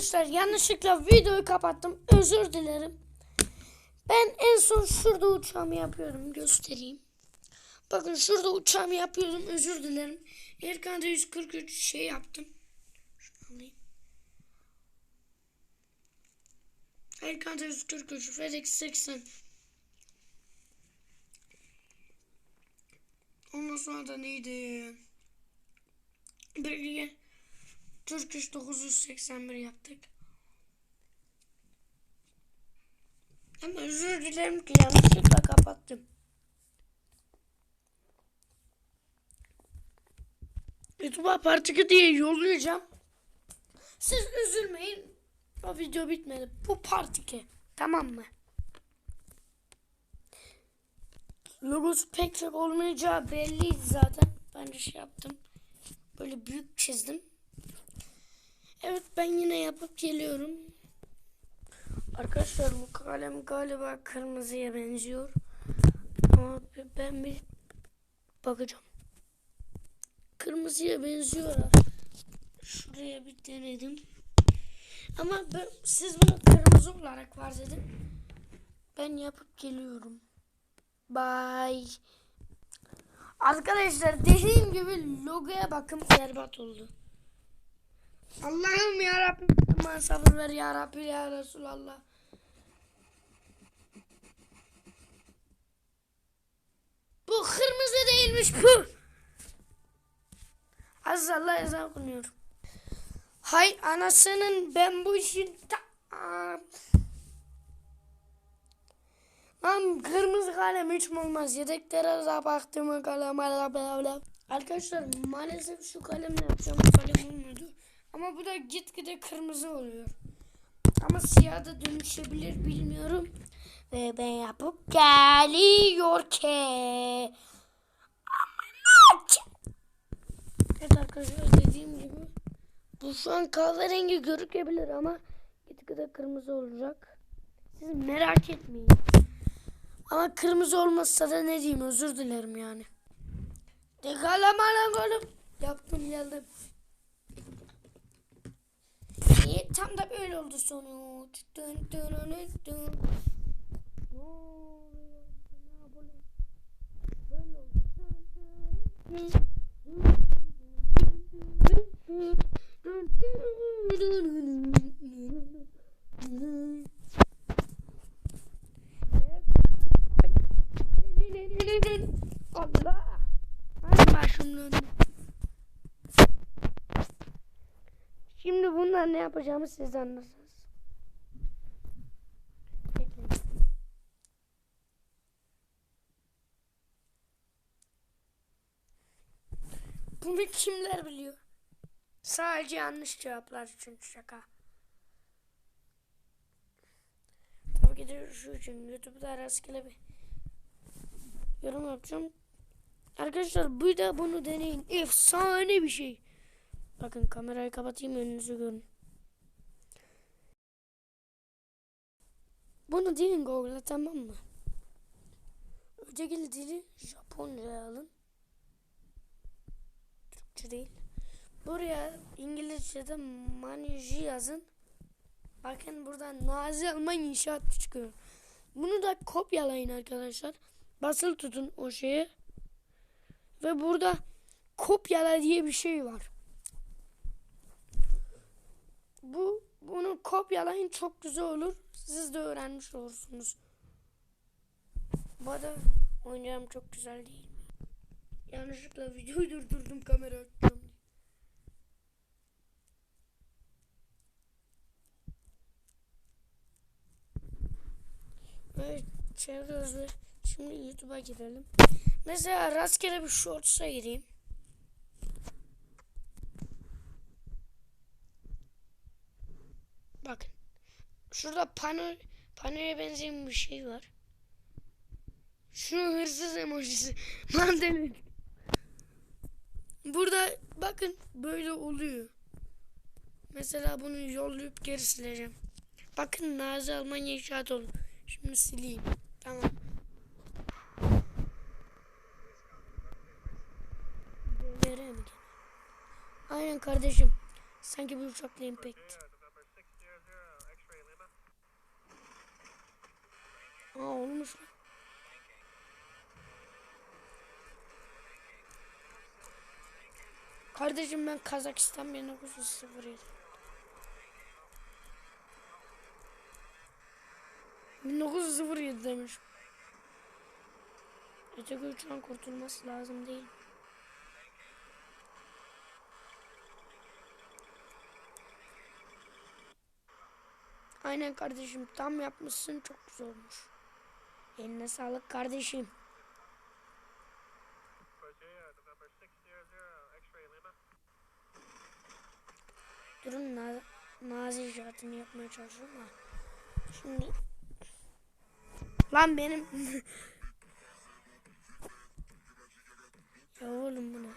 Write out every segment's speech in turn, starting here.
Arkadaşlar yanlışlıkla videoyu kapattım. Özür dilerim. Ben en son şurada uçağımı yapıyorum. Göstereyim. Bakın şurada uçağımı yapıyordum. Özür dilerim. Erkan'da 143 şey yaptım. Şunu. Erkan'da 143 FedEx 80 Ondan sonra da neydi? Belge Turkish 981 yaptık. Ama özür dilerim ki yanlışlıkla kapattım. YouTube'a part 2 diye yollayacağım. Siz üzülmeyin. O video bitmedi. Bu part 2. Tamam mı? Logosu pek çok olmayacağı belliydi zaten. Ben de şey yaptım. Böyle büyük çizdim. Evet ben yine yapıp geliyorum. Arkadaşlar bu kalem galiba kırmızıya benziyor. Ama ben bir bakacağım. Kırmızıya benziyor. Şuraya bir denedim. Ama ben, siz bunu kırmızı olarak farz edin. Ben yapıp geliyorum. Bye. Arkadaşlar dediğim gibi logoya bakın berbat oldu. Allah'ım ya Rabbim bana sabır ver ya Rabbi ya Resulallah. Bu kırmızı değilmiş bu. Aziz Allah ezan okunuyor. Hay anasının ben bu. Aa. Lan kırmızı kalem hiç mi olmaz? Yedeklere de baktım kalem. Arkadaşlar maalesef şu kalemle yapacağım kalem olmuyordu. Ama bu da gitgide kırmızı oluyor. Ama siyah da dönüşebilir bilmiyorum. Ve ben yapıp geliyor ki. Evet arkadaşlar dediğim gibi bu şu an kahverengi gözükebilir ama gitgide kırmızı olacak. Siz merak etmeyin. Ama kırmızı olmazsa da ne diyeyim özür dilerim yani. De kalama lan oğlum. Yaptım geldim. İyi tam da böyle oldu sonuç. Böyle oldu. Dön, dön, dön. Allah. Hadi başım Şimdi bunlar ne yapacağımı siz anlarsınız. Bunu kimler biliyor? Sadece yanlış cevaplar için şaka. Tabii ki şu için YouTube'da rastgele bir yorum yapacağım. Arkadaşlar bu da bunu deneyin. Efsane bir şey. Bakın kamerayı kapatayım önünüzü görün. Bunu deneyin Google'a tamam mı? Öteki dili Japonca alın. Türkçe değil. Buraya İngilizce'de manji yazın. Bakın burada Nazi Alman inşaat çıkıyor. Bunu da kopyalayın arkadaşlar. Basılı tutun o şeyi. Ve burada kopyala diye bir şey var. Bu bunu kopyalayın çok güzel olur. Siz de öğrenmiş olursunuz. Bu arada oyuncağım çok güzel değil. Yanlışlıkla videoyu durdurdum kamera açacağım. Evet. Şimdi YouTube'a girelim. Mesela rastgele bir shorts'a gireyim. Bakın. Şurada pano panoya benzeyen bir şey var. Şu hırsız emojisi. Lan demin. Burada bakın böyle oluyor. Mesela bunu yollayıp geri sileceğim. Bakın Nazi Almanya inşaat oldu. Şimdi sileyim. Tamam. Aynen kardeşim. Sanki bir uçakla impact. Aa olmuş. Kardeşim ben Kazakistan 1907. 1907 demiş. Öteki uçağın kurtulması lazım değil. Aynen kardeşim tam yapmışsın çok güzel olmuş. Eline sağlık kardeşim. Virginia to number 600, X-ray Lima. Durun na nazi icraatını yapmaya çalışıyorum da. Şimdi Lan benim Ya oğlum bu ne?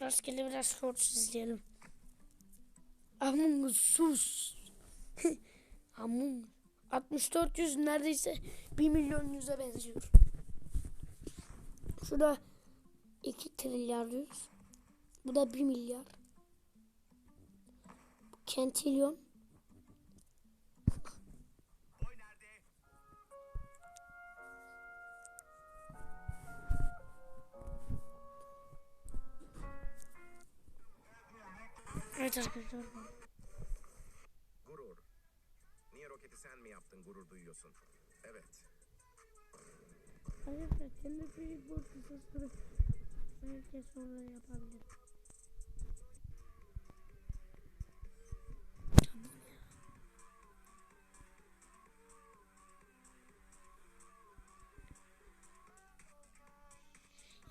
Rastgele biraz shorts izleyelim. Among Us Us. 64 yüz neredeyse 1 milyon yüze benziyor. Şurada 2 trilyar yüz. Bu da 1 milyar. Kentilyon. Evet arkadaşlar. Gurur. Niye roketi sen mi yaptın gurur duyuyorsun? Evet. Arkadaşlar teleferik borcu sesleri herkes sonra yapabilir.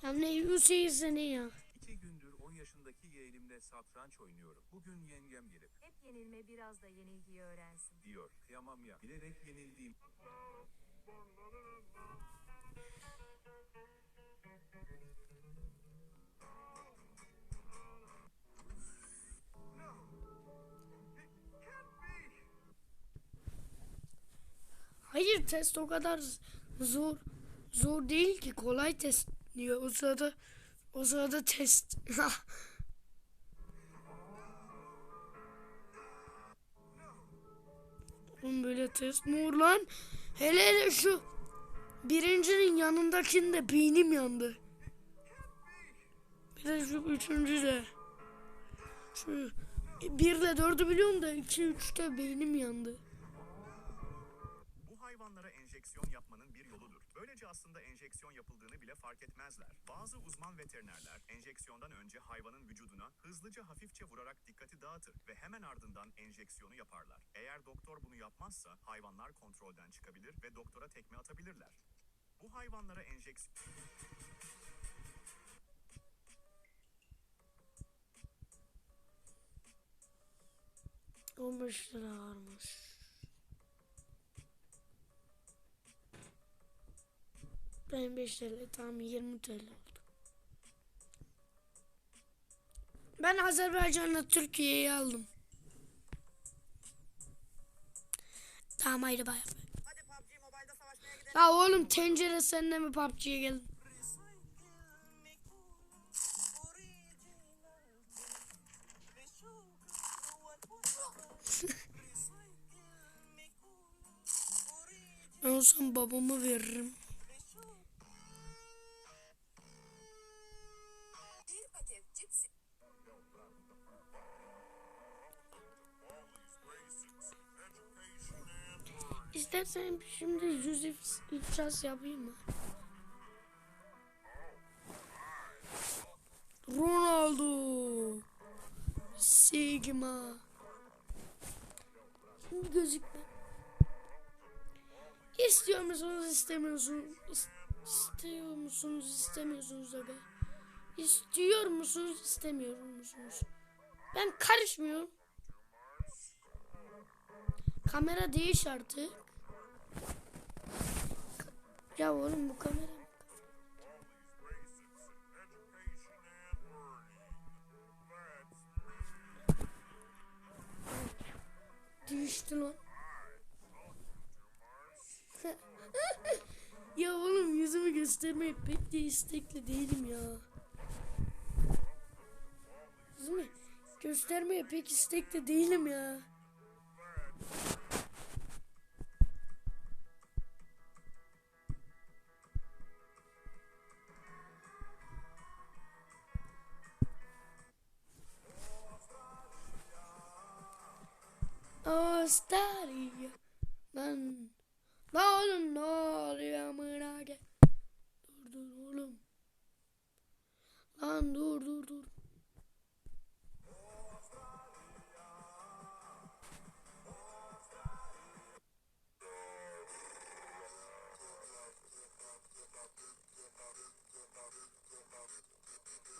Ya ne Hüseyin seni ya. İki gündür 10 yaşındaki yeğenimle satranç oynuyorum. Bugün yengem gelip yenilme biraz da yenilgiyi öğrensin. diyor. Kıyamam ya. Bilerek yenildiğim Hayır test o kadar zor zor değil ki kolay test diyor. O sırada o sırada test. Oğlum böyle test mi lan? Hele hele şu birincinin yanındakinde beynim yandı. Bir de şu üçüncü de. Şu birle dördü biliyorum da iki üçte beynim yandı. Hayvanlara enjeksiyon yapmanın bir yoludur. Böylece aslında enjeksiyon yapıldığını bile fark etmezler. Bazı uzman veterinerler enjeksiyondan önce hayvanın vücuduna hızlıca hafifçe vurarak dikkati dağıtır ve hemen ardından enjeksiyonu yaparlar. Eğer doktor bunu yapmazsa hayvanlar kontrolden çıkabilir ve doktora tekme atabilirler. Bu hayvanlara enjeksiyon... 15 lira varmış. Ben 5 TL tamam 20 TL oldu. Ben Azerbaycan'la Türkiye'yi aldım. Tamam haydi bay bay. Hadi PUBG Mobile'da savaşmaya gidelim. Ya oğlum tencere sen de mi PUBG'ye geldin? Ben olsam babamı veririm. İstersen şimdi yüz if- ifşas yapayım mı? Ronaldo. Sigma. Şimdi gözükme. İstiyor musunuz istemiyorsunuz? İs- İstiyor musunuz istemiyorsunuz aga? İstiyor musunuz istemiyor musunuz? Ben karışmıyorum. Kamera değiş artık. Ya oğlum bu kamera Değişti lan. ya oğlum yüzümü göstermeye pek de istekli değilim ya. Yüzümü göstermeye pek istekli değilim ya. Australia. Lan. Lan oğlum ne oluyor amına gel. Dur dur oğlum. Lan dur dur dur.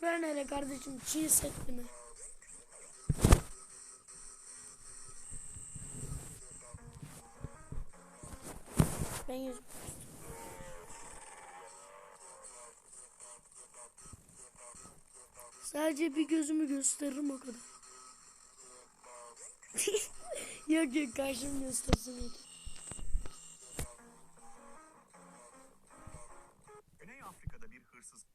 Bura nere kardeşim? Çiğ setli mi? Ben yüz... Sadece bir gözümü gösteririm o kadar. yok yok karşım göstersin yeter. Güney Afrika'da bir hırsız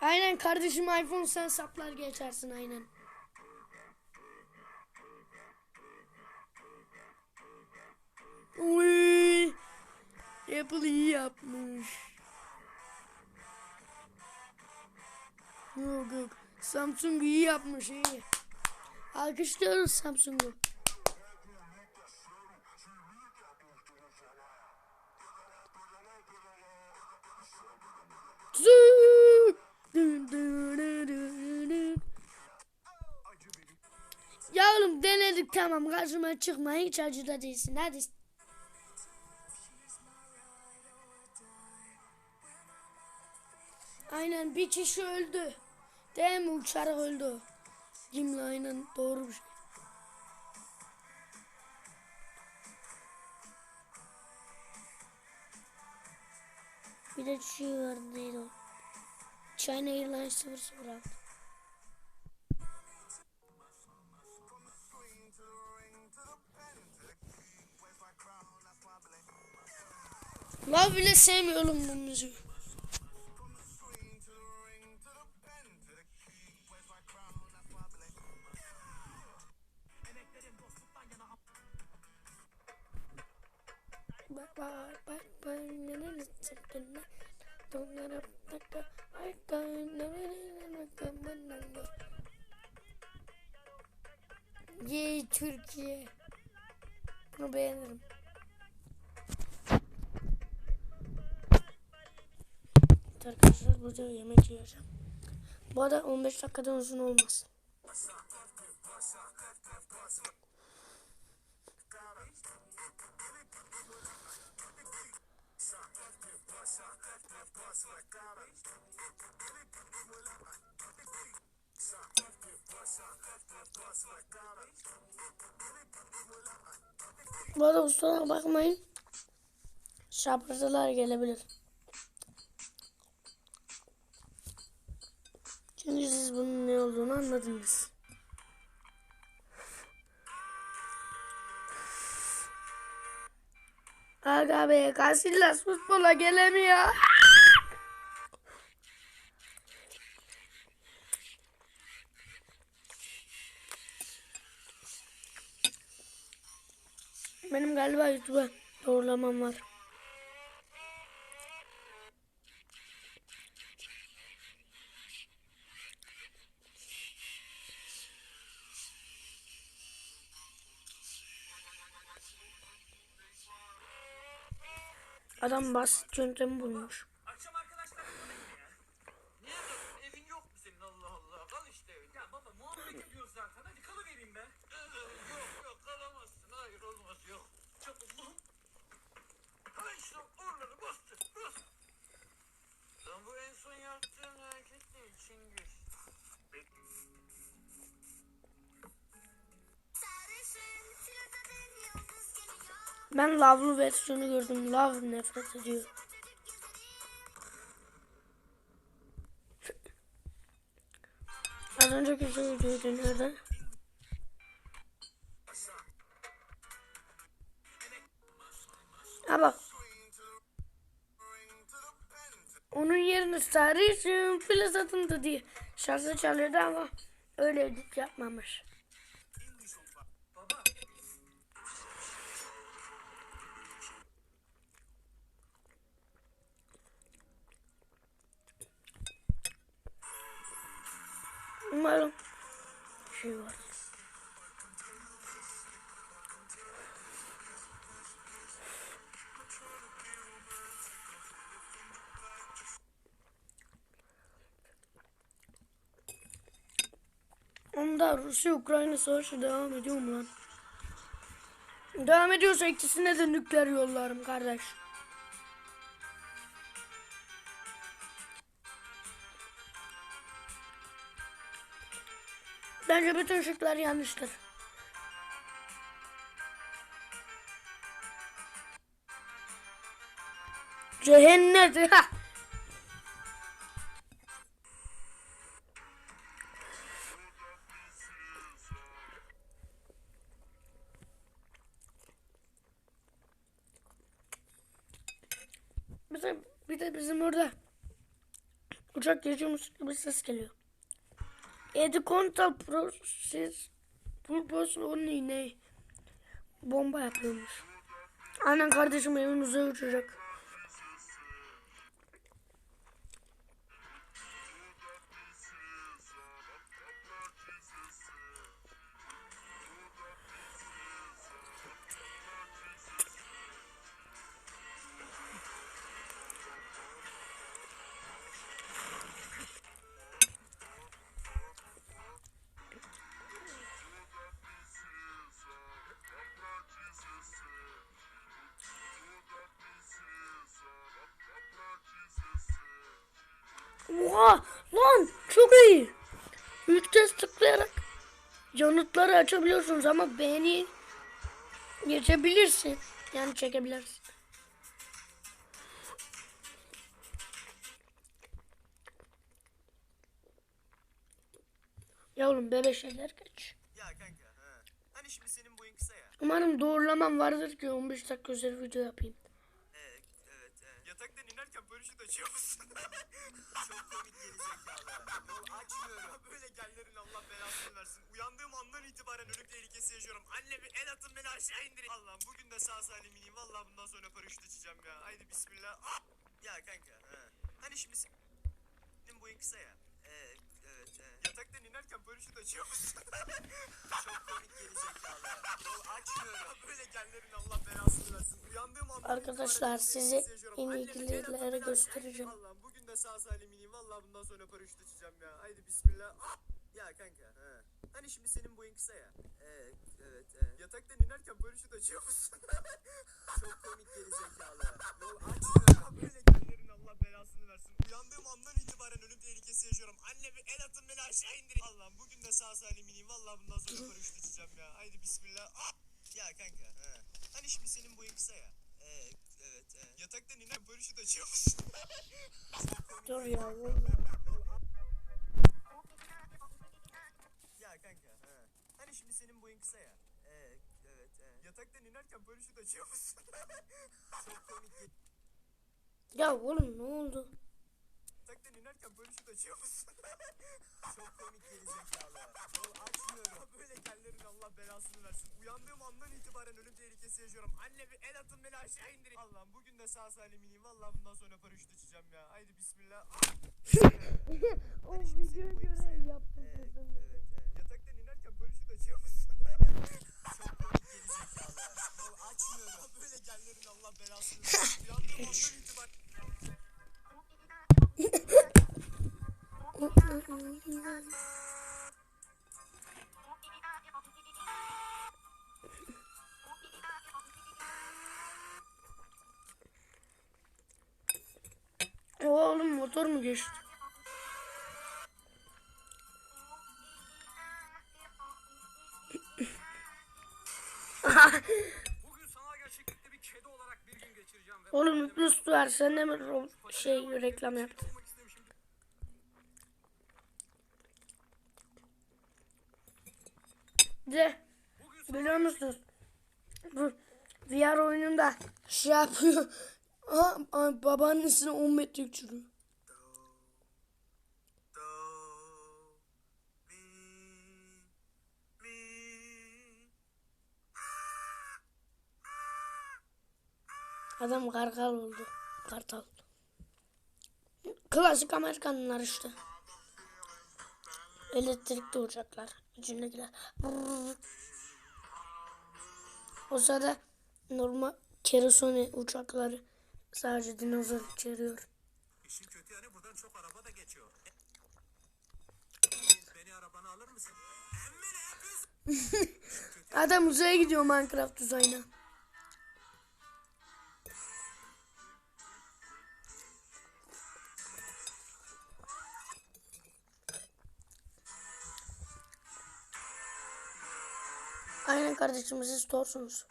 Aynen kardeşim iPhone sen saplar geçersin aynen. Uy, Apple iyi yapmış. Yok yok. Samsung iyi yapmış iyi. Alkışlıyoruz Samsung'u. Ya oğlum denedik tamam karşıma çıkma hiç acıda değilsin hadi. Aynen bir kişi öldü. Değil mi uçarak öldü. o. Cimri aynen doğru bir şey. Bir de şey vardı neydi o? China Airlines 006. Love bile sevmiyorum bu müziği. Ne ne ne Yey Türkiye. Bunu beğenirim. Arkadaşlar burada yemek yiyeceğim. Bu arada 15 dakikadan uzun olmaz. Bu arada kusura bakmayın. Şapırtılar gelebilir. Çünkü siz bunun ne olduğunu anladınız. Aga be Casillas futbola gelemiyor. Benim galiba YouTube'a doğrulamam var. Adam basit yöntemi bulmuş. Akşam arkadaşlar Niye durdun? Evin yok mu senin Allah Allah? Kal işte evin. Ya baba muhabbet ediyoruz zaten. Hadi kalıvereyim ben. yok yok kalamazsın. Hayır olmaz yok. Çabuk lan. Ha işte oraları bastır. Bas. Lan bu en son yaptığın hareket ne? Çingiz. Ben lavlı versiyonu gördüm. Lav nefret ediyor. Az önceki şey videoydu nerede? Ha bak. Onun yerine sarışın filiz adında diye şarkı çalıyordu ama öyle edit yapmamış. Rusya-Ukrayna savaşı devam ediyor mu lan? Devam ediyorsa ikisine de nükleer yollarım kardeş. Bence bütün ışıklar yanlıştır. Cehennet. Ha. Bizim orada uçak geçiyormuş gibi ses geliyor. Edicontal Process Purpose Only ne? Bomba yapıyormuş. Aynen kardeşim evimize uçacak. Oha lan çok iyi. Üç kez tıklayarak yanıtları açabiliyorsunuz ama beğeni geçebilirsin. Yani çekebilirsin. Yavrum bebe şeyler geç. Ya kanka. Ha. Hani şimdi senin boyun kısa ya. Umarım doğrulamam vardır ki 15 dakika üzeri video yapayım. Evet, evet, evet. Yataktan inerken paraşüt açıyor musun? Çok komik gerizekalı. Yol açmıyorum. Böyle gellerin Allah belasını versin. Uyandığım andan itibaren ölüm tehlikesi yaşıyorum. Anne bir el atın beni aşağı indirin. Allah'ım bugün de sağ salim ineyim. Vallahi bundan sonra paraşüt açacağım ya. Haydi bismillah. Ah! Ya kanka. Ha. Hani şimdi senin boyun kısa ya. Evet, evet, evet. Yataktan inerken paraşüt açıyor musun? Çok komik gerizekalı. Yol açmıyorum. Böyle gellerin Allah belasını versin. Uyandığım andan Arkadaşlar size en iyi göstereceğim. Allah'ım bugün de sağ salim ineyim. Vallahi bundan sonra paraşüt açacağım ya. Haydi bismillah. Ah! Ya kanka. Ha. Hani şimdi senin boyun kısa ya. Evet, evet, evet. Yataktan inerken paraşüt açıyor musun? Çok komik gerizekalı. Yol açmıyor. Böyle gellerin Allah belasını versin. Uyandığım andan itibaren ölüm tehlikesi yaşıyorum. Anne bir el atın beni aşağı indirin. Allah'ım bugün de sağ salim ineyim. Vallahi bundan sonra paraşüt açacağım ya. Haydi bismillah. Ah! Ya kanka. Ha. Hani şimdi senin boyun kısa ya. Evet, evet, evet. Yataktan iner paraşüt açıyor musun? Dur ya. Ya kanka. Ha. Hani şimdi senin boyun kısa ya. Evet, evet, evet. Yataktan inerken paraşüt açıyor musun? Çok komik. Ya oğlum ne oldu? Yataktan inerken paraşüt açıyor musun? Çok komik gerizekalı. Yol açmıyorum. Böyle gellerin Allah belasını versin. Uyandığım andan itibaren ölüm tehlikesi yaşıyorum. Anne bir el atın beni aşağı indirin. Allah'ım bugün de sağ salim ineyim. Vallahi bundan sonra paraşüt açacağım ya. Haydi bismillah. Ah! O videoya göre yaptım. Evet, evet, evet. Yataktan inerken paraşüt açıyor musun? Çok komik gerizekalı. Yol açmıyorum. Böyle gellerin Allah belasını versin. Uyandığım andan itibaren... Oğlum motor mu geçti? Bugün sanal gerçeklikte bir kedi olarak bir gün geçireceğim ve Oğlum üst ver sen de mi ro- şey reklam yaptın? olmak istemişim. Bir de biliyor musunuz? Bu VR oyununda şey yapıyor. Aa, babaannesine 10 metre uçuruyor. Adam kargal oldu. Kartal. Klasik Amerikanlar işte. Elektrikli uçaklar. İçindekiler. Brrr. O sırada normal kerosene uçakları sadece dinozor içeriyor. İşin kötü yanı buradan çok araba da geçiyor. Beni arabana alır mısın? Adam uzaya gidiyor Minecraft uzayına. Kardeşim siz torsunuz.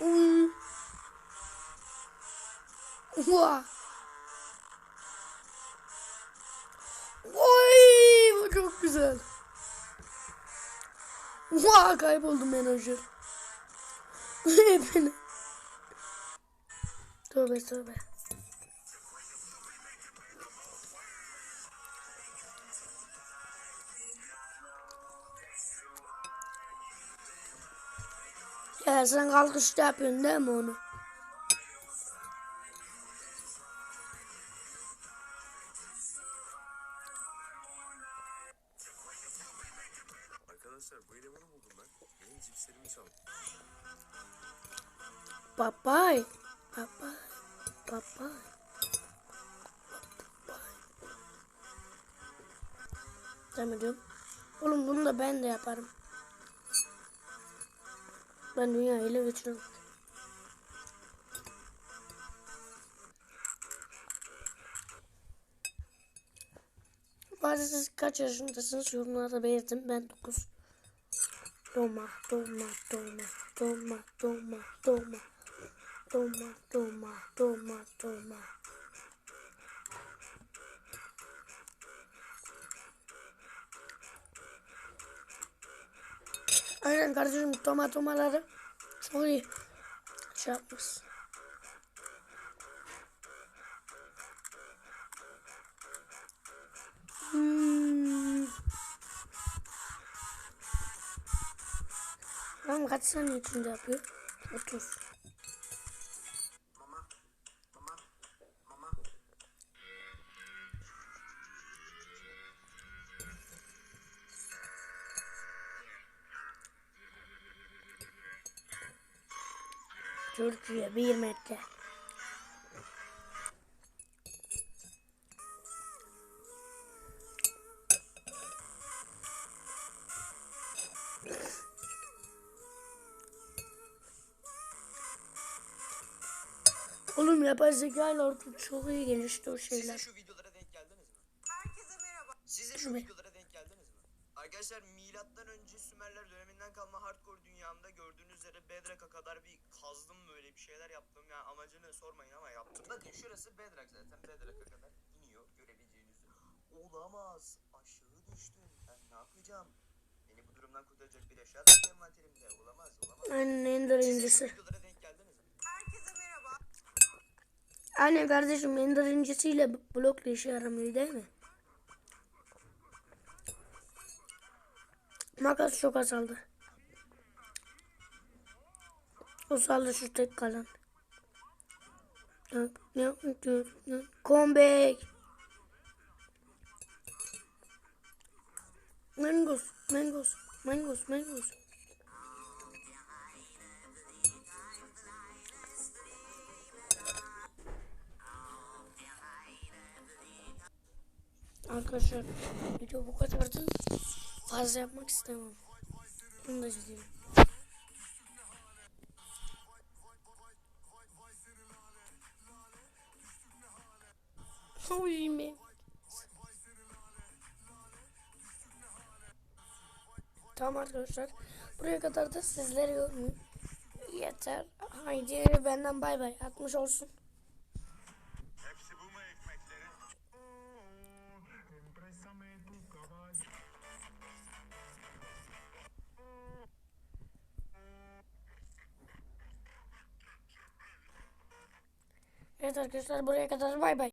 Uy. Oy bu çok güzel. Vah kayboldum menajer. Hepini. Tövbe tövbe. Ya sen kalkışta yapıyorsun değil mi onu? Arkadaşlar bu elemanı buldum ben. Benim cipslerimi çaldı. Papay. Papay. Papay. Devam ediyorum. Oğlum bunu da ben de yaparım. Ben dünyayı ele geçiririm. Bazı siz kaç yaşındasınız yorumlarda belirtin. Ben 9. Doma, doma, doma, doma, doma, doma. Doma, doma, doma, doma. Aynen kardeşim toma tomaları çok iyi şey yapmış. Hmm. Lan kaç saniye içinde yapıyor? 30. Türkiye bir metre. Oğlum yapay zeka ile artık çok iyi gelişti o Siz şeyler. de şu videolara denk geldiniz mi? Herkese merhaba. Siz de şu videolara? Arkadaşlar milattan önce Sümerler döneminden kalma hardcore dünyamda gördüğünüz üzere Bedrock'a kadar bir kazdım böyle bir şeyler yaptım. Yani amacını sormayın ama yaptım. Bakın şurası Bedrock zaten Bedrock'a kadar iniyor görebileceğiniz. Olamaz. Aşağı düştüm. Ben ne yapacağım? Beni bu durumdan kurtaracak bir eşya da yok envanterimde. Olamaz olamaz. Aynen Ender incisi. videolara denk geldiniz mi? Herkese merhaba. Aynen kardeşim Ender incisiyle blokla işe yaramıyor değil mi? Makas çok azaldı. O saldı şu tek kalan. Comeback. Mangos, mangos, mangos, mangos. Arkadaşlar video bu kadardı. Fazla yapmak istemem. Bunu da çizeyim. Oy mi? Tamam arkadaşlar. Buraya kadar da sizleri görmeyeyim. Yeter. Haydi benden bay bay. Atmış olsun. Evet arkadaşlar buraya kadar bay bay.